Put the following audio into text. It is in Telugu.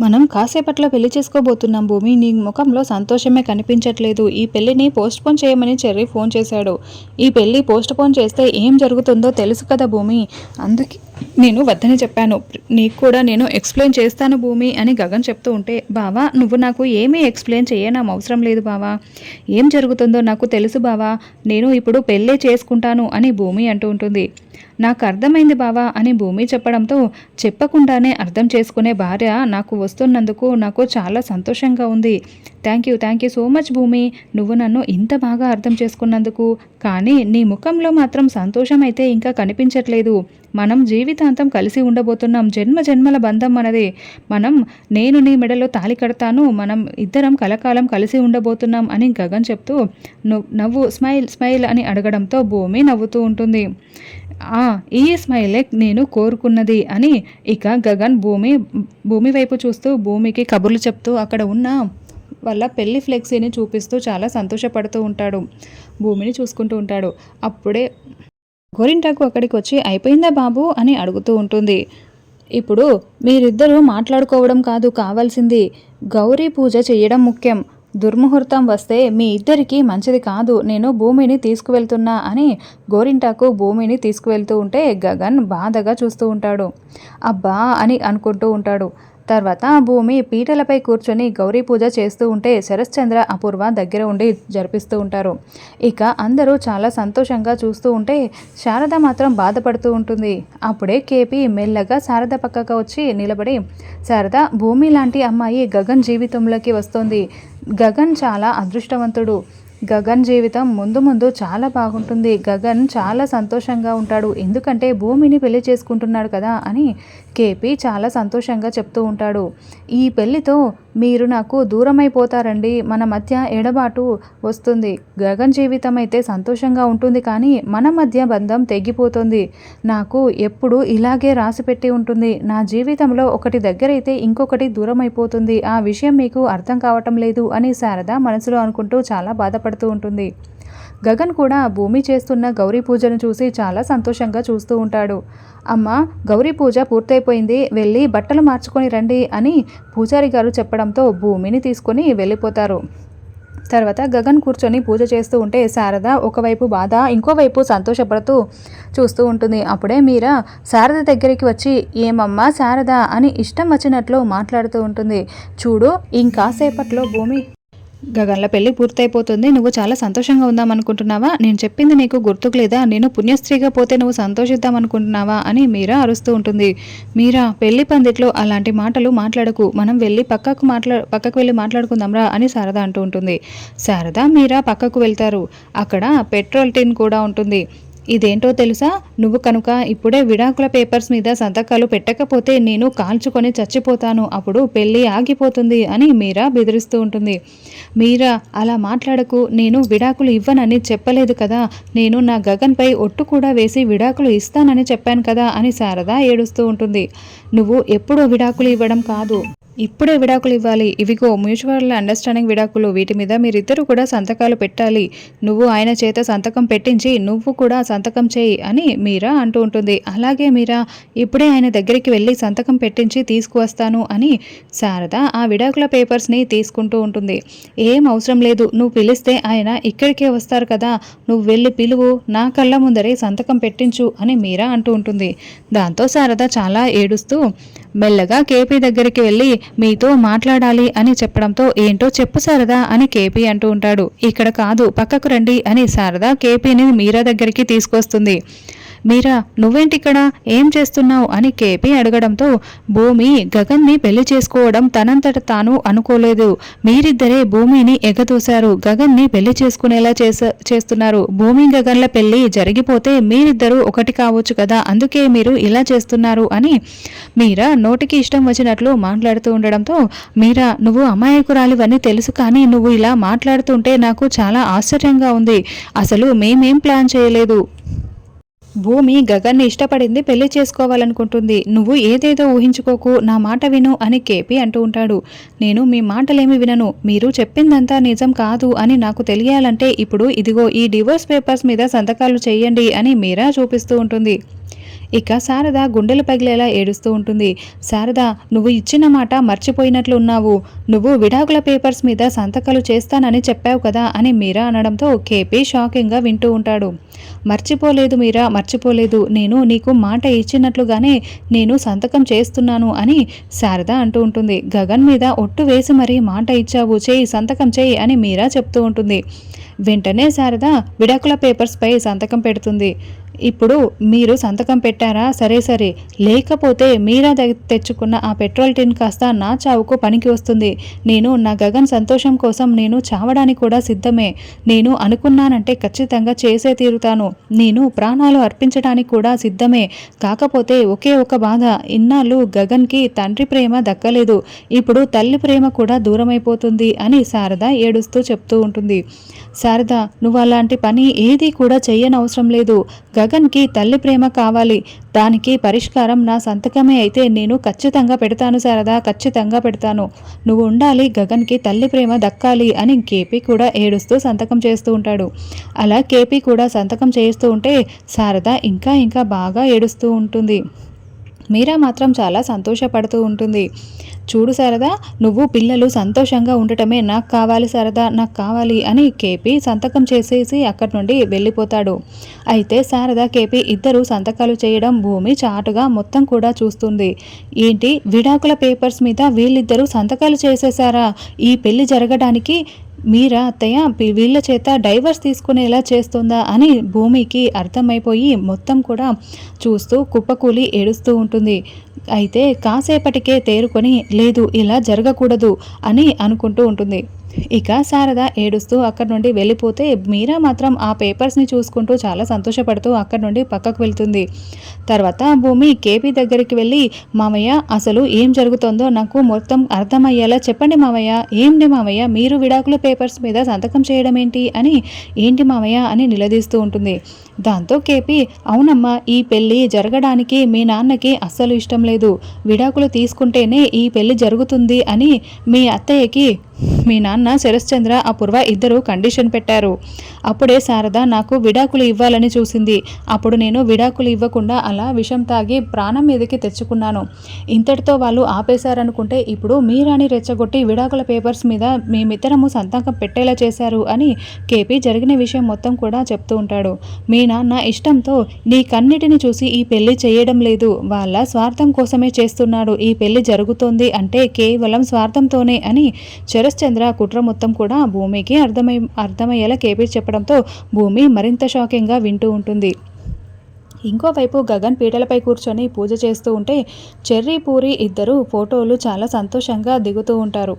మనం కాసేపట్లో పెళ్ళి చేసుకోబోతున్నాం భూమి. నీ ముఖంలో సంతోషమే కనిపించట్లేదు. ఈ పెళ్ళిని పోస్ట్ పోన్ చేయమని చెర్రీ ఫోన్ చేశాడు. ఈ పెళ్ళి పోస్ట్ పోన్ చేస్తే ఏం జరుగుతుందో తెలుసు కదా భూమి. అందుకే నేను వద్దని చెప్పాను. నీకు కూడా నేను ఎక్స్ప్లెయిన్ చేస్తాను భూమి అని గగన్ చెప్తూ ఉంటే బావా నువ్వు నాకు ఏమీ ఎక్స్ప్లెయిన్ చేయనం అవసరం లేదు బావా. ఏం జరుగుతుందో నాకు తెలుసు బావా. నేను ఇప్పుడు పెళ్ళే చేసుకుంటాను అని భూమి అంటూ ఉంటుంది. నాకు అర్థమైంది బావా అని భూమి చెప్పడంతో చెప్పకుండానే అర్థం చేసుకునే భార్య నాకు వస్తున్నందుకు నాకు చాలా సంతోషంగా ఉంది. Thank you thank you so much Bhoomi. నువ్వు నన్ను ఇంత బాగా అర్థం చేసుకున్నందుకు. కానీ నీ ముఖంలో మాత్రం సంతోషం అయితే ఇంకా కనిపించట్లేదు. మనం జీవితాంతం కలిసి ఉండబోతున్నాం. జన్మ జన్మల బంధం మనది. మనం నేను నీ మెడలో తాలి కడతాను. మనం ఇద్దరం కలకాలం కలిసి ఉండబోతున్నాం అని గగన్ చెప్తూ నవ్వు స్మైల్ స్మైల్ అని అడగడంతో భూమి నవ్వుతూ ఉంటుంది. ఈ స్మైలే నేను కోరుకున్నది అని ఇక గగన్ భూమి భూమి వైపు చూస్తూ భూమికి కబుర్లు చెప్తూ అక్కడ ఉన్న వాళ్ళ పెళ్ళి ఫ్లెక్సీని చూపిస్తూ చాలా సంతోషపడుతూ ఉంటాడు. భూమిని చూసుకుంటూ ఉంటాడు. అప్పుడే గోరింటాకు అక్కడికి వచ్చి అయిపోయిందా బాబు? అని అడుగుతూ ఉంటుంది. ఇప్పుడు మీరిద్దరూ మాట్లాడుకోవడం కాదు కావాల్సింది గౌరీ పూజ చేయడం ముఖ్యం. దుర్ముహూర్తం వస్తే మీ ఇద్దరికీ మంచిది కాదు. నేను భూమిని తీసుకువెళ్తున్నా అని గోరింటాకు భూమిని తీసుకువెళ్తూ ఉంటే గగన్ బాధగా చూస్తూ ఉంటాడు. అబ్బా అని అనుకుంటూ ఉంటాడు. తర్వాత భూమి పీటలపై కూర్చొని గౌరీ పూజ చేస్తూ ఉంటే శరశ్చంద్ర అపూర్వ దగ్గర ఉండి జరిపిస్తూ ఉంటారు. ఇక అందరూ చాలా సంతోషంగా చూస్తూ ఉంటే శారద మాత్రం బాధపడుతూ ఉంటుంది. అప్పుడే కేపీ మెల్లగా శారద పక్కకు వచ్చి నిలబడి శారద భూమి లాంటి అమ్మాయి గగన్ జీవితంలోకి వస్తుంది. గగన్ చాలా అదృష్టవంతుడు. గగన్ జీవితం ముందు ముందు చాలా బాగుంటుంది. గగన్ చాలా సంతోషంగా ఉంటాడు. ఎందుకంటే భూమిని పెళ్ళి చేసుకుంటున్నాడు కదా అని కేపీ చాలా సంతోషంగా చెప్తూ ఉంటాడు. ఈ పెళ్ళితో మీరు నాకు దూరమైపోతారండి. మన మధ్య ఎడబాటు వస్తుంది. గగన్ జీవితం అయితే సంతోషంగా ఉంటుంది కానీ మన మధ్య బంధం తెగిపోతుంది. నాకు ఎప్పుడు ఇలాగే రాసిపెట్టి ఉంటుంది. నా జీవితంలో ఒకటి దగ్గరైతే ఇంకొకటి దూరం అయిపోతుంది ఆ విషయం మీకు అర్థం కావటం లేదు అని శారద మనసులో అనుకుంటూ చాలా బాధపడుతూ ఉంటుంది. గగన్ కూడా భూమి చేస్తున్న గౌరీ పూజను చూసి చాలా సంతోషంగా చూస్తూ ఉంటాడు. అమ్మ గౌరీ పూజ పూర్తయిపోయింది వెళ్ళి బట్టలు మార్చుకొని రండి అని పూజారి గారు చెప్పడంతో భూమిని తీసుకొని వెళ్ళిపోతారు. తర్వాత గగన్ కూర్చొని పూజ చేస్తూ ఉంటే శారద ఒకవైపు బాధ ఇంకోవైపు సంతోషపడుతూ చూస్తూ ఉంటుంది. అప్పుడే మీరా శారద దగ్గరికి వచ్చి ఏమమ్మా శారద అని ఇష్టం వచ్చినట్లు మాట్లాడుతూ ఉంటుంది. చూడు ఇంకాసేపట్లో భూమి గగన్ల పెళ్ళి పూర్తయిపోతుంది. నువ్వు చాలా సంతోషంగా ఉందాం అనుకుంటున్నావా నేను చెప్పింది నీకు గుర్తుకు లేదా? నేను పుణ్యస్త్రీగా పోతే నువ్వు సంతోషిద్దాం అనుకుంటున్నావా అని మీరా అరుస్తూ ఉంటుంది. మీరా పెళ్ళి పందిట్లో అలాంటి మాటలు మాట్లాడకు. మనం వెళ్ళి పక్కకు మాట్లా పక్కకు వెళ్ళి మాట్లాడుకుందాంరా అని శారద అంటూ ఉంటుంది. శారద మీరా పక్కకు వెళ్తారు. అక్కడ పెట్రోల్ టిన్ కూడా ఉంటుంది. ఇదేంటో తెలుసా? నువ్వు కనుక ఇప్పుడే విడాకుల పేపర్స్ మీద సంతకాలు పెట్టకపోతే నేను కాల్చుకొని చచ్చిపోతాను. అప్పుడు పెళ్ళి ఆగిపోతుంది అని మీరా బెదిరిస్తూ ఉంటుంది. మీరా అలా మాట్లాడకు. నేను విడాకులు ఇవ్వనని చెప్పలేదు కదా. నేను నా గగన్పై ఒట్టు కూడా వేసి విడాకులు ఇస్తానని చెప్పాను కదా అని శారద ఏడుస్తూ ఉంటుంది. నువ్వు ఎప్పుడూ విడాకులు ఇవ్వడం కాదు. ఇప్పుడే విడాకులు ఇవ్వాలి. ఇవిగో మ్యూచువల్ అండర్స్టాండింగ్ విడాకులు. వీటి మీద మీరిద్దరూ కూడా సంతకాలు పెట్టాలి. నువ్వు ఆయన చేత సంతకం పెట్టించి నువ్వు కూడా సంతకం చేయి అని మీరా అంటూ ఉంటుంది. అలాగే మీరా ఇప్పుడే ఆయన దగ్గరికి వెళ్ళి సంతకం పెట్టించి తీసుకువస్తాను అని శారద ఆ విడాకుల పేపర్స్ని తీసుకుంటూ ఉంటుంది. ఏం అవసరం లేదు. నువ్వు పిలిస్తే ఆయన ఇక్కడికే వస్తారు కదా. నువ్వు వెళ్ళి పిలువు. నా కళ్ళ ముందరే సంతకం పెట్టించు అని మీరా అంటూ ఉంటుంది. దాంతో శారద చాలా ఏడుస్తూ మెల్లగా కేపీ దగ్గరికి వెళ్ళి మీతో మాట్లాడాలి అని చెప్పడంతో ఏంటో చెప్పు శారదా అని కేపీ అంటూ ఉంటాడు. ఇక్కడ కాదు పక్కకు రండి అని శారదా కేపీని మీరా దగ్గరికి తీసుకొస్తుంది. మీరా నువ్వేంటి ఇక్కడ ఏం చేస్తున్నావు? అని కేపీ అడగడంతో భూమి గగన్ని పెళ్ళి చేసుకోవడం తనంతట తాను అనుకోలేదు. మీరిద్దరే భూమిని ఎగతూశారు గగన్ని పెళ్ళి చేసుకునేలా చేస్తున్నారు. భూమి గగన్ల పెళ్ళి జరిగిపోతే మీరిద్దరూ ఒకటి కావచ్చు కదా? అందుకే మీరు ఇలా చేస్తున్నారు అని మీరా నోటికి ఇష్టం వచ్చినట్లు మాట్లాడుతూ ఉండడంతో మీరా నువ్వు అమాయకురాలివని తెలుసు కానీ నువ్వు ఇలా మాట్లాడుతుంటే నాకు చాలా ఆశ్చర్యంగా ఉంది. అసలు మేమేం ప్లాన్ చేయలేదు? భూమి గగన్ని ఇష్టపడింది పెళ్ళి చేసుకోవాలనుకుంటుంది. నువ్వు ఏదేదో ఊహించుకోకు నా మాట విను అని కేపీ అంటూ ఉంటాడు. నేను మీ మాటలేమి వినను. మీరు చెప్పిందంతా నిజం కాదు అని నాకు తెలియాలంటే ఇప్పుడు ఇదిగో ఈ డివోర్స్ పేపర్స్ మీద సంతకాలు చేయండి అని మీరా చూపిస్తూ ఉంటుంది. ఇక శారద గుండెలు పగిలేలా ఏడుస్తూ ఉంటుంది. శారద నువ్వు ఇచ్చిన మాట మర్చిపోయినట్లు ఉన్నావు. నువ్వు విడాకుల పేపర్స్ మీద సంతకాలు చేస్తానని చెప్పావు కదా అని మీరా అనడంతో కేపీ షాకింగ్గా వింటూ ఉంటాడు. మర్చిపోలేదు మీరా మర్చిపోలేదు. నేను నీకు మాట ఇచ్చినట్లుగానే నేను సంతకం చేస్తున్నాను అని శారద అంటూ ఉంటుంది. గగన్ మీద ఒట్టు వేసి మరీ మాట ఇచ్చావు. చేయి సంతకం చేయి అని మీరా చెప్తూ ఉంటుంది. వెంటనే శారద విడాకుల పేపర్స్పై సంతకం పెడుతుంది. ఇప్పుడు మీరు సంతకం పెట్టారా? సరే సరే. లేకపోతే మీరా తెచ్చుకున్న ఆ పెట్రోల్ టిన్ కాస్త నా చావుకు పనికి వస్తుంది. నేను నా గగన్ సంతోషం కోసం నేను చావడానికి కూడా సిద్ధమే. నేను అనుకున్నానంటే ఖచ్చితంగా చేసే తీరుతాను. నేను ప్రాణాలు అర్పించడానికి కూడా సిద్ధమే. కాకపోతే ఒకే ఒక బాధ. ఇన్నాళ్ళు గగన్కి తండ్రి ప్రేమ దక్కలేదు. ఇప్పుడు తల్లి ప్రేమ కూడా దూరమైపోతుంది అని శారద ఏడుస్తూ చెప్తూ ఉంటుంది. శారద నువ్వు అలాంటి పని ఏదీ కూడా చెయ్యనవసరం లేదు. గగన్కి తల్లి ప్రేమ కావాలి. దానికి పరిష్కారం నా సంతకమే అయితే నేను ఖచ్చితంగా పెడతాను శారదా ఖచ్చితంగా పెడతాను. నువ్వు ఉండాలి గగన్కి తల్లి ప్రేమ దక్కాలి అని కేపీ కూడా ఏడుస్తూ సంతకం చేస్తూ ఉంటాడు. అలా కేపీ కూడా సంతకం చేస్తూ ఉంటే శారద ఇంకా ఇంకా బాగా ఏడుస్తూ ఉంటుంది. మీరా మాత్రం చాలా సంతోషపడుతూ ఉంటుంది. చూడు శారదా నువ్వు పిల్లలు సంతోషంగా ఉండటమే నాకు కావాలి శారదా నాకు కావాలి అని కేపీ సంతకం చేసేసి అక్కడి నుండి వెళ్ళిపోతాడు. అయితే శారద కేపీ ఇద్దరు సంతకాలు చేయడం భూమి చాటుగా మొత్తం కూడా చూస్తుంది. ఏంటి? విడాకుల పేపర్స్ మీద వీళ్ళిద్దరూ సంతకాలు చేసేసారా ఈ పెళ్ళి జరగడానికి మీరా అత్తయ్య? వీళ్ళ చేత డైవర్స్ తీసుకునేలా చేస్తుందా అని భూమికి అర్థమైపోయి మొత్తం కూడా చూస్తూ కుప్పకూలి ఏడుస్తూ ఉంటుంది. అయితే కాసేపటికే తేరుకొని లేదు ఇలా జరగకూడదు అని అనుకుంటూ ఉంటుంది. ఇక శారద ఏడుస్తూ అక్కడి నుండి వెళ్ళిపోతే మీరా మాత్రం ఆ పేపర్స్ని చూసుకుంటూ చాలా సంతోషపడుతూ అక్కడి నుండి పక్కకు వెళ్తుంది. తర్వాత భూమి కేపీ దగ్గరికి వెళ్ళి మామయ్య అసలు ఏం జరుగుతుందో నాకు మొత్తం అర్థమయ్యేలా చెప్పండి మామయ్య. ఏంటి మామయ్య? మీరు విడాకుల పేపర్స్ మీద సంతకం చేయడం ఏంటి అని ఏంటి మామయ్య? అని నిలదీస్తూ ఉంటుంది. దాంతో కేపీ అవునమ్మా ఈ పెళ్ళి జరగడానికి మీ నాన్నకి అస్సలు ఇష్టం లేదు. విడాకులు తీసుకుంటేనే ఈ పెళ్ళి జరుగుతుంది అని మీ అత్తయ్యకి మీ నాన్న శరశ్చంద్ర అపూర్వ ఇద్దరు కండిషన్ పెట్టారు. అప్పుడే శారద నాకు విడాకులు ఇవ్వాలని చూసింది. అప్పుడు నేను విడాకులు ఇవ్వకుండా అలా విషం తాగి ప్రాణం మీదకి తెచ్చుకున్నాను. ఇంతటితో వాళ్ళు ఆపేశారనుకుంటే ఇప్పుడు మీరాని రెచ్చగొట్టి విడాకుల పేపర్స్ మీద మేమిద్దరము సంతకం పెట్టేలా చేశారు అని కేపీ జరిగిన విషయం మొత్తం కూడా చెప్తూ ఉంటాడు. మీ నాన్న ఇష్టంతో నీ కన్నిటిని చూసి ఈ పెళ్ళి చేయడం లేదు. వాళ్ళ స్వార్థం కోసమే చేస్తున్నాడు. ఈ పెళ్ళి జరుగుతోంది అంటే కేవలం స్వార్థంతోనే అని శరశ్చంద్ర కుట్ర మొత్తం కూడా భూమికి అర్థమై అర్థమయ్యేలా కేపీ చెప్పడంతో భూమి మరింత షాకింగ్గా వింటూ ఉంటుంది. ఇంకోవైపు గగన్ పీటలపై కూర్చొని పూజ చేస్తూ ఉంటే చెర్రీ పూరి ఇద్దరు ఫోటోలు చాలా సంతోషంగా దిగుతూ ఉంటారు.